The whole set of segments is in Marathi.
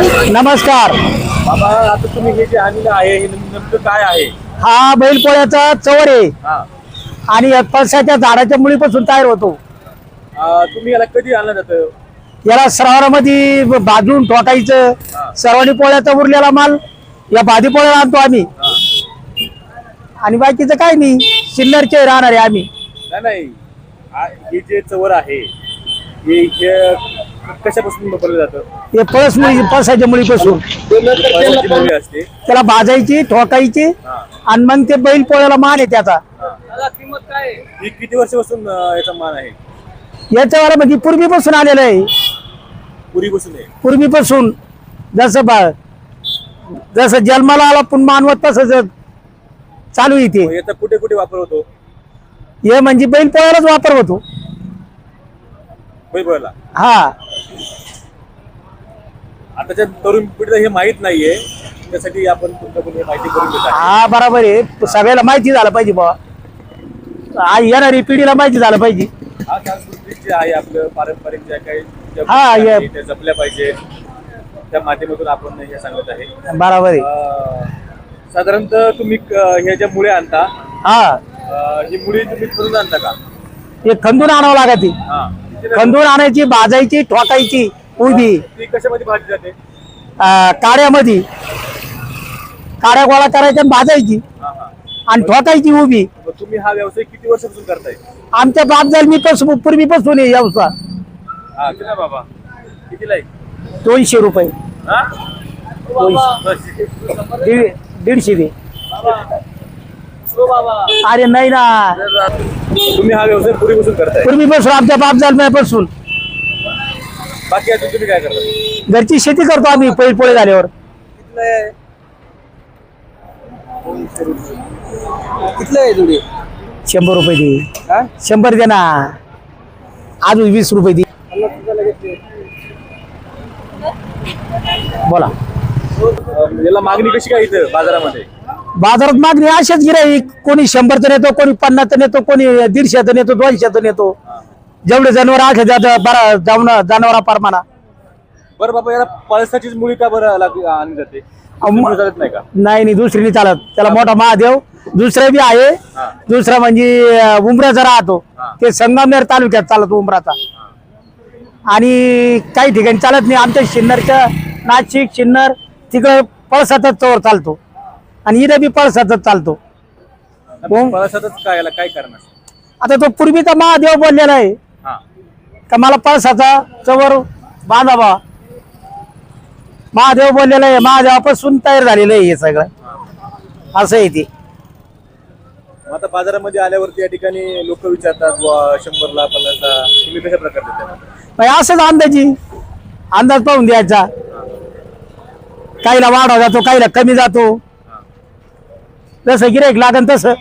नमस्कार. बाबा आता तुम्ही हे जे आणलेलं आहे हे नेमकं काय आहे? हा बैलपोळ्याचा चवर आहे. हा. आणि पळसाच्या झाडाच्या मुळीपासून तयार होतो. अं, तुम्ही याला कधी आणलं जातं? याला सरावामध्ये भाजून ठोकायचं. सर्वांनी पोळ्याचा उरलेला माल या भाजी पोळ्याला आणतो आम्ही. आणि बाकीचं काय नाही. सिन्नरचे राहणार आहे आम्ही. नाही नाही. आ- हे जे चवर आहे हे हे कशापासून जातं? हे पळस मुळी पळसाच्या मुळीपासून. मुळी असते त्याला भाजायची ठोकायची. आणि मग ते बैल पोळ्याला मान आहे त्याचा. ही किती वर्षापासून अं, याचा मान आहे? याच्यावर म्हणजे पूर्वीपासून आलेलं आहे. पूर्वीपासून आहे. पूर्वीपासून. जसं बा जसं जन्माला आला पण मानवत तसंच चालू इथे मग याचा कुठे कुठे वापर होतो? हे म्हणजे बैल पोळ्यालाच वापर होतो. बैलपोळ्याला हा. आताच्या तरुण पिढीला हे माहीत नाहीये त्यासाठी आपण तुमच्याकडून हे माहिती करून आहे हा बरोबर आहे. सगळ्याला माहिती झालं पाहिजे बाबा आ येणारी पिढीला माहिती झालं पाहिजे. हा सांस्कृतिक जे आहे आपलं पारंपरिक ज्या काही ज्या हा, गोष्टी या- आहेत, त्या जपल्या पाहिजे. त्या माध्यमातून आपण हे सांगत आहे. बरोबर आहे. अं, साधारणतः तुम्ही क- ज्या मुळे आणता हा. अं, ही मुळी तुम्ही करून आणता का? हे खंदून आणावं लागते. हा. खंदून आणायची भाजायची ठोकायची. उभी. ती कशामध्ये भाजी जाते? आ, काड्यामध्ये. काड्या गोळा करायच्या आणि भाजायची. आणि ठोकायची उभी. मग तुम्ही हा व्यवसाय किती वर्षापासून करताय? आमच्या बाप मी पासून पूर्वीपासून आहे व्यवसाय. हा किती बाबा? कितीला आहे? दोनशे रुपये. हा? दीड दीडशे दे. अरे नाही ना. तुम्ही हा व्यवसाय पूर्वीपासून करताय. पूर्वीपासून आमच्या बापपासून बाकी अजून तुम्ही काय करता? घरची शेती करतो आम्ही पैल पोळे झाल्यावर. कितलं आहे. शंभर रुपये दे. शंभर दे ना. अजून वीस रुपये दे. बोला. अं, याला मागणी कशी काय इथं बाजारामध्ये? बाजारात मागणी अशाच गिराईक कोणी शंभरचं नेतो कोणी पन्नासचं नेतो कोणी दीडशेचं नेतो दोनशेचं नेतो. जेवढे जनावर आखे जात बरा जाऊन जनावरा परमाना बरं बाबा याला पळसाचीच मुळी का बरं लाग- आणली जाते? दुसरी मुळी चालत नाही का? नाही नाही दुसरी नाही चालत. त्याला मोठा महादेव दुसरा बी आहे. हा. दुसरा म्हणजे अं, उमराचा राहतो. हा. ते संगमनेर तालुक्यात चालत उमराचा. आणि काही ठिकाणी चालत नाही. आमच्या सिन्नरच्या नाशिक सिन्नर तिकडे पळसातच चोर चालतो. आणि इथे बी पळसातच चालतो. हो. पळसातच काय याला काय कारण असतं आता तो पूर्वीचा महादेव बोललेला आहे. का मला पळसाचा चवर बांधावा? महादेव बोललेला आहे महादेवापासून तयार झालेलं आहे हे सगळं. असं आहे ते. आता बाजारामध्ये आल्यावरती या ठिकाणी लोक विचारतात बुवा शंभरला पन्नासला तुम्ही कशा प्रकारे देता? मग असंच अंदाजी. अंदाज पाहून द्यायचा. काहीला वाढवा जातो काहीला कमी जातो. जसं गिराईक लागन तसं.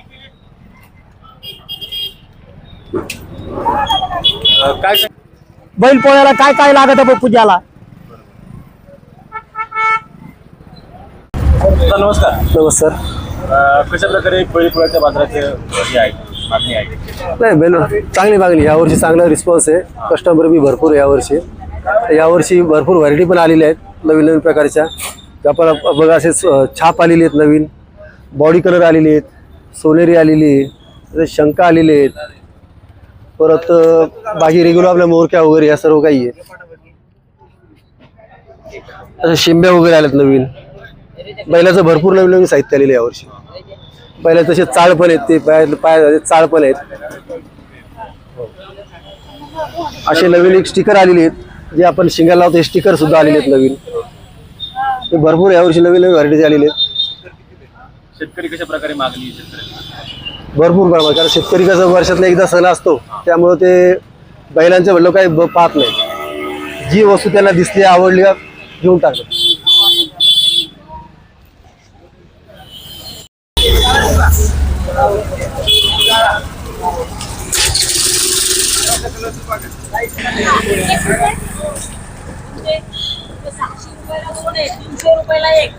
अं, काय सांग- बैल पोळ्याला काय काय लागत आहे पूजाला? नमस्कार. नमस्कार. अं, कशा प्रकारे बैलपोळ्याच्या बाजाराचे हे आहे मागणी आहे? नाही बेल चांगली मागणी. यावर्षी चांगला रिस्पॉन्स आहे. कस्टमर बी भरपूर आहे यावर्षी यावर्षी भरपूर व्हरायटी पण आलेल्या आहेत नवीन नवीन प्रकारच्या. आपण बघा असे स- छाप आलेली आहेत नवीन. बॉडी कलर आलेली आहेत. सोनेरी आलेली आहे. शंका आलेले आहेत. परत बाकी रेग्युलर आपल्या मोरक्या वगैरे या सर्व काही आहे. शिंब्या वगैरे आल्यात नवीन. बैलाचं भरपूर नवीन नवीन साहित्य आलेलं आहे यावर्षी पहिल्या तसे चाळ पण आहेत ते पाय पाय चाळ पण आहेत. असे नवीन एक स्टिकर आलेले आहेत जे आपण शिंगाला लावतो हे स्टिकर सुद्धा आलेले आहेत नवीन. ते भरपूर यावर्षी नवीन नवीन व्हरायटीज आलेले आहेत. शेतकरी कशा प्रकारे मागणी भरपूर प्रमाणात कारण शेतकरी कसं वर्षातला एकदा सण असतो त्यामुळं ते बैलांचं म्हणलं काही ब- पाहत नाही. जी वस्तू त्यांना दिसली आवडली का घेऊन टाकतात. सहाशे रुपयाला दोन आहे तीनशे रुपयाला एक.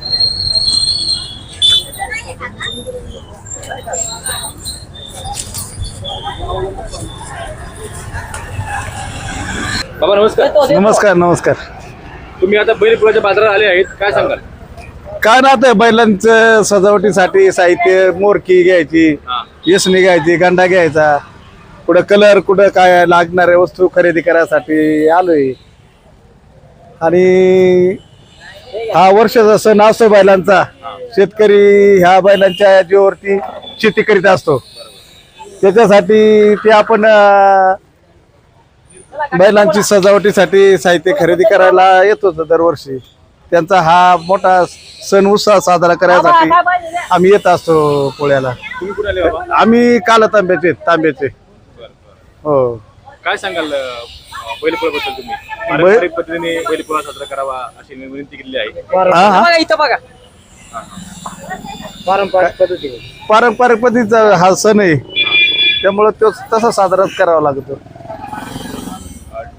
बाबा नमस्कार. नमस्कार नमस्कार. तुम्ही आता बैलपोळ्याच्या बाजारात आले आहेत. काय सांगाल? काय ना ते बैलांचं सजावटीसाठी साहित्य मोरकी घ्यायची. यसणी घ्यायची गंडा घ्यायचा. कुठं कलर कुठं काय लागणाऱ्या वस्तू खरेदी करायसाठी आलोय. आणि हा वर्षाचा सण असतो बैलांचा. शेतकरी ह्या बैलांच्या जीवावरती शेती करीत असतो. त्याच्यासाठी ते आपण बैलांची सजावटीसाठी साहित्य खरेदी करायला येतो दरवर्षी. त्यांचा हा मोठा सण उत्साह साजरा करण्यासाठी आम्ही येत असतो पोळ्याला. तुम्ही कुठे आले बाबा? आम्ही काला तांब्याचे. तांब्याचे हो. काय सांगाल बैलपोळ्याबद्दल तुम्ही? पारंपरिक पद्धतीने बैलपोळा साजरा करावा अशी विनंती केलेली आहे. हा हा. बघा इथं बघा. पारंपरिक पद्धतीचा हा सण आहे. त्यामुळे तो तसा साजराच करावा लागतो.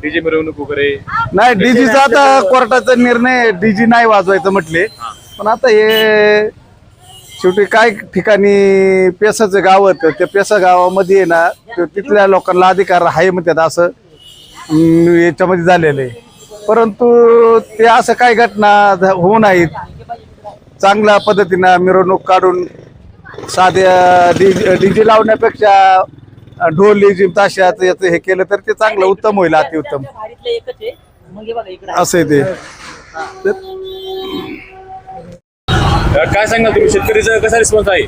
डीजे मिरवणूक वगैरे? नाही डीजीचा आता कोर्टाचा निर्णय डीजी नाही वाजवायचं म्हटले. पण आता हे शेवटी काय ठिकाणी पेसाचं गाव होतं त्या पेसा गावामध्ये आहे ना ते तिथल्या लोकांना अधिकार आहे म्हणतात असं अं, याच्यामध्ये झालेलं आहे. परंतु ते असं काय घटना झ- होऊ नाहीत. चांगल्या पद्धतीनं मिरवणूक काढून साध्या डीजे डीजे लावण्यापेक्षा ढोल लेझिम ताशाचं याचं हे केलं तर ते चांगलं उत्तम होईल अतिउत्तम. भारीतलं एकच आहे. मग हे बघा इकडे असं आहे ते. काय सांगाल तुम्ही? शेतकरीचा कसा रिस्पॉन्स आहे?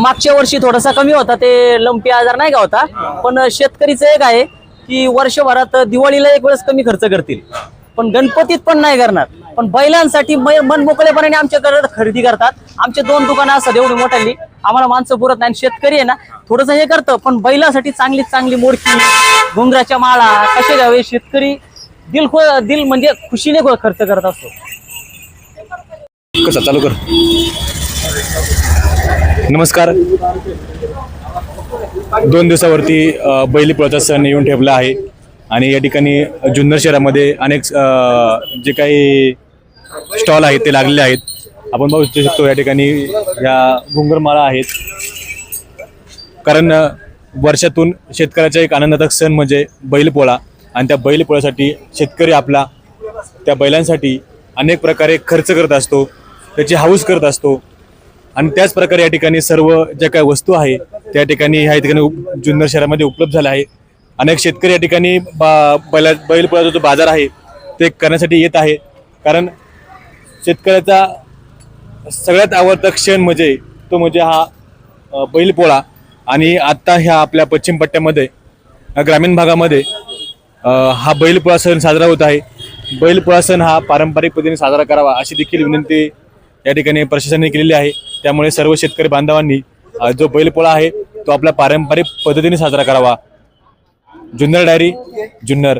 मागच्या वर्षी थोडासा कमी होता ते लंपी आजार नाही का होता? पण शेतकरीचं एक आहे की वर्षभरात दिवाळीला एक वेळेस कमी खर्च करतील. पण गणपतीत पण नाही करणार. पण बैलांसाठी मन मोकळेपणाने आमच्याकडे खरेदी करतात. आमचे दोन दुकानं असतात एवढी मोठ्याली आम्हाला माणसं पुरत नाही आणि शेतकरी आहे ना थोडंसं हे करतं पण बैलासाठी चांगली चांगली मोडकी घुंगराच्या माळा कसे द्यावे शेतकरी दिल खो- दिल म्हणजे खुशीने खर्च करत असतो. कसा चालू कर. नमस्कार. दोन दिवसावरती बैली बैलपोळाचा सण येऊन ठेवला आहे. आणि या ठिकाणी जुन्नर शहरामध्ये अनेक जे काही स्टॉल आहेत ते लागलेले आहेत. आपण बघू शकतो या ठिकाणी या घुंगरमाळा आहेत. कारण वर्षातून शेतकऱ्याचा एक आनंदाचा सण म्हणजे बैलपोळा. आणि त्या बैलपोळ्यासाठी शेतकरी आपला त्या बैलांसाठी अनेक प्रकारे खर्च करत असतो त्याची हाऊस करत असतो. आणि त्याच प्रकारे या ठिकाणी सर्व ज्या काही वस्तू आहे त्या ठिकाणी ह्या ठिकाणी जुन्नर शहरामध्ये उपलब्ध झाल्या आहे अनेक शेतकरी या ठिकाणी बा बैला बैलपोळाचा जो बाजार आहे ते करण्यासाठी येत आहे. कारण शेतकऱ्याचा सगळ्यात आवडता क्षण म्हणजे तो म्हणजे हा बैलपोळा. आणि आत्ता ह्या आपल्या पश्चिम पट्ट्यामध्ये ग्रामीण भागामध्ये हा बैलपोळा सण साजरा होत आहे. बैलपोळा सण हा पारंपरिक पद्धतीने साजरा करावा अशी देखील विनंती या ठिकाणी प्रशासनाने केलेली आहे. त्यामुळे सर्व शेतकरी बांधवांनी जो बैलपोळा आहे तो आपल्या पारंपरिक पद्धतीने साजरा करावा. जुन्नर डायरी जुन्नर.